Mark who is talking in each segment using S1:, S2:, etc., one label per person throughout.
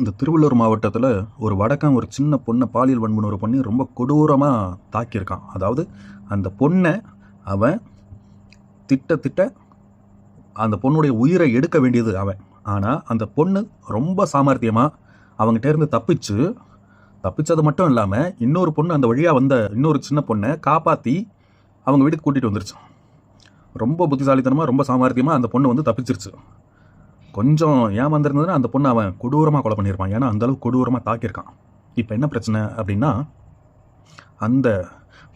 S1: இந்த திருவள்ளூர் மாவட்டத்தில் ஒரு வடக்கன் ஒரு சின்ன பொண்ணை பாலியல் வன்முறை பண்ணி ரொம்ப கொடூரமாக தாக்கியிருக்கான். அதாவது அந்த பொண்ணை அவன் திட்ட திட்ட அந்த பொண்ணுடைய உயிரை எடுக்க வேண்டியது அவன். ஆனால் அந்த பொண்ணு ரொம்ப சாமர்த்தியமாக அவங்ககிட்டேருந்து தப்பிச்சு தப்பிச்சது மட்டும் இல்லாமல் இன்னொரு பொண்ணு அந்த வழியாக வந்த இன்னொரு சின்ன பொண்ணை காப்பாற்றி அவங்க வீட்டுக்கு கூட்டிகிட்டு வந்துருச்சு. ரொம்ப புத்திசாலித்தனமாக ரொம்ப சாமர்த்தியமாக அந்த பொண்ணு வந்து தப்பிச்சிருச்சு. கொஞ்சம் ஏமாந்துருந்ததுன்னா அந்த பொண்ணை அவன் கொடூரமாக கொலை பண்ணியிருப்பான். ஏன்னா அந்த அளவுக்கு கொடூரமாக தாக்கியிருக்கான். இப்போ என்ன பிரச்சனை அப்படின்னா அந்த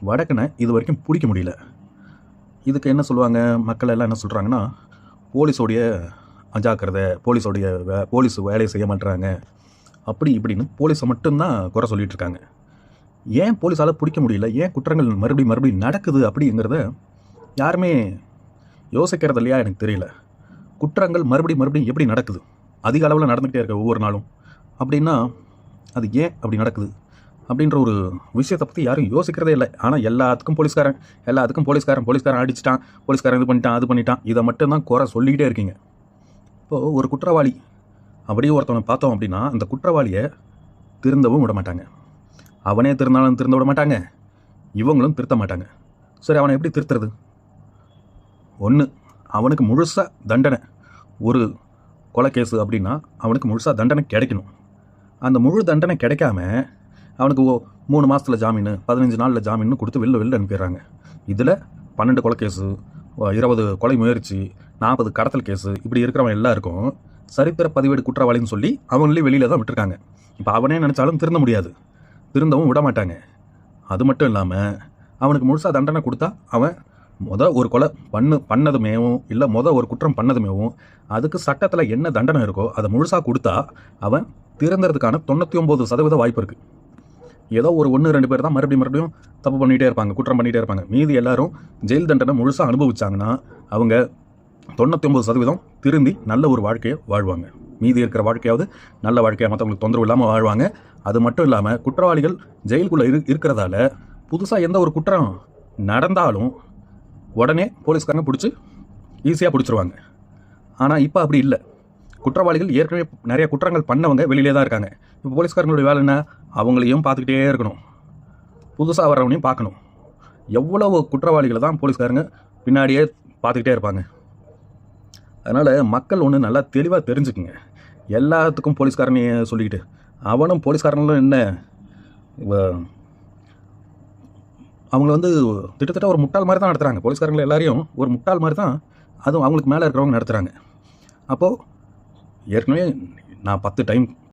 S1: வடக்கனை இது வரைக்கும் பிடிக்க முடியல. இதுக்கு என்ன சொல்லுவாங்க? மக்கள் எல்லாம் என்ன சொல்கிறாங்கன்னா போலீஸோடைய அஜாக்கிரதை போலீஸோடைய வே போலீஸ் வேலையை செய்ய மாட்டுறாங்க. அப்படி இப்படின்னு போலீஸை மட்டும்தான் குறை சொல்லிகிட்ருக்காங்க ஏன் போலீஸால் பிடிக்க முடியல? ஏன் குற்றங்கள் மறுபடியும் மறுபடியும் நடக்குது அப்படிங்கிறத யாருமே யோசிக்கிறது இல்லையா எனக்கு தெரியல. குற்றங்கள் மறுபடியும் மறுபடியும் எப்படி நடக்குது? அதிக அளவில் நடந்துகிட்டே இருக்க ஒவ்வொரு நாளும். அப்படின்னா அது ஏன் அப்படி நடக்குது? அப்படின்ற ஒரு விஷயத்தை பற்றி யாரும் யோசிக்கிறதே இல்லை. ஆனால் எல்லாத்துக்கும் போலீஸ்காரன் எல்லாத்துக்கும் போலீஸ்காரன் போலீஸ்காரன் அடிச்சிட்டான் போலீஸ்காரன் இது பண்ணிட்டான் அது பண்ணிட்டான் இதை மட்டும்தான் குறை சொல்லிக்கிட்டே இருக்கீங்க. இப்போது ஒரு குற்றவாளி அப்படியே ஒருத்தவனை பார்த்தோம் அப்படின்னா அந்த குற்றவாளியை திருந்தவும் விட மாட்டாங்க. அவனே திருந்தாலும் திருந்த விட மாட்டாங்க. இவங்களும் திருத்த மாட்டாங்க. சரி அவனை எப்படி திருத்துறது? ஒன்று அவனுக்கு முழுசாக தண்டனை. ஒரு கொலை கேஸு அப்படின்னா அவனுக்கு முழுசாக தண்டனை கிடைக்கணும். அந்த முழு தண்டனை கிடைக்காம அவனுக்கு ஓ மூணு மாதத்தில் ஜாமீன் பதினஞ்சு நாளில் ஜாமீன் கொடுத்து வெளில வெளில அனுப்பிடுறாங்க. இதில் பன்னெண்டு கொலை கேஸு இருபது கொலை முயற்சி நாற்பது கடத்தல் கேஸு இப்படி இருக்கிறவன் எல்லாருக்கும் சரித்திர பதிவேடு குற்றவாளின்னு சொல்லி அவங்களே வெளியில் தான் விட்டுருக்காங்க. இப்போ அவனே நினச்சாலும் திருந்த முடியாது. திருந்தவும் விட மாட்டாங்க அது மட்டும் இல்லாமல் அவனுக்கு முழுசாக தண்டனை கொடுத்தா அவன் முத ஒரு கொலை பண்ணு பண்ணதுமேவும் இல்லை முத ஒரு குற்றம் பண்ணதுமேவும் அதுக்கு சட்டத்தில் என்ன தண்டனை இருக்கோ அதை முழுசாக கொடுத்தா அவன் திறந்துறதுக்கான தொண்ணூற்றி ஒம்பது சதவீத வாய்ப்பு இருக்குது ஏதோ ஒரு ஒன்று ரெண்டு பேர் தான் மறுபடியும் மறுபடியும் தப்பு பண்ணிகிட்டே இருப்பாங்க குற்றம் பண்ணிகிட்டே இருப்பாங்க. மீதி எல்லாரும் ஜெயில் தண்டனை முழுசாக அனுபவிச்சாங்கன்னா அவங்க தொண்ணூற்றி ஒம்பது சதவீதம் திருந்தி நல்ல ஒரு வாழ்க்கையை வாழ்வாங்க. மீதி இருக்கிற வாழ்க்கையாவது நல்ல வாழ்க்கையாக மற்றவங்களுக்கு தொந்தரவு இல்லாமல் வாழ்வாங்க. அது மட்டும் இல்லாமல் குற்றவாளிகள் ஜெயிலுக்குள்ளே இரு இருக்கிறதால புதுசாக எந்த ஒரு குற்றம் நடந்தாலும் உடனே போலீஸ்காரங்க பிடிச்சி ஈஸியாக பிடிச்சிருவாங்க. ஆனால் இப்போ அப்படி இல்லை. குற்றவாளிகள் ஏற்கனவே நிறைய குற்றங்கள் பண்ணவங்க வெளியிலே தான் இருக்காங்க. இப்போ போலீஸ்காரங்களுடைய வேலை என்ன? அவங்களையும் பார்த்துக்கிட்டே இருக்கணும். புதுசாக வர்றவனையும் பார்க்கணும். எவ்வளவு குற்றவாளிகளை தான் போலீஸ்காரங்க பின்னாடியே பார்த்துக்கிட்டே இருப்பாங்க. அதனால் மக்கள் ஒன்று நல்லா தெளிவாக தெரிஞ்சுக்குங்க. எல்லாத்துக்கும் போலீஸ்காரனையும் சொல்லிக்கிட்டு அவனும் போலீஸ்காரங்களும் என்ன? அவங்கள வந்து கிட்டத்தட்ட ஒரு முட்டாள் மாதிரி தான் நடத்துகிறாங்க போலீஸ்காரங்களை எல்லாரையும் ஒரு முட்டாள் மாதிரி தான் அதுவும் அவங்களுக்கு மேலே இருக்கிறவங்க நடத்துகிறாங்க அப்போது ஏற்கனவே நான் பத்து டைம்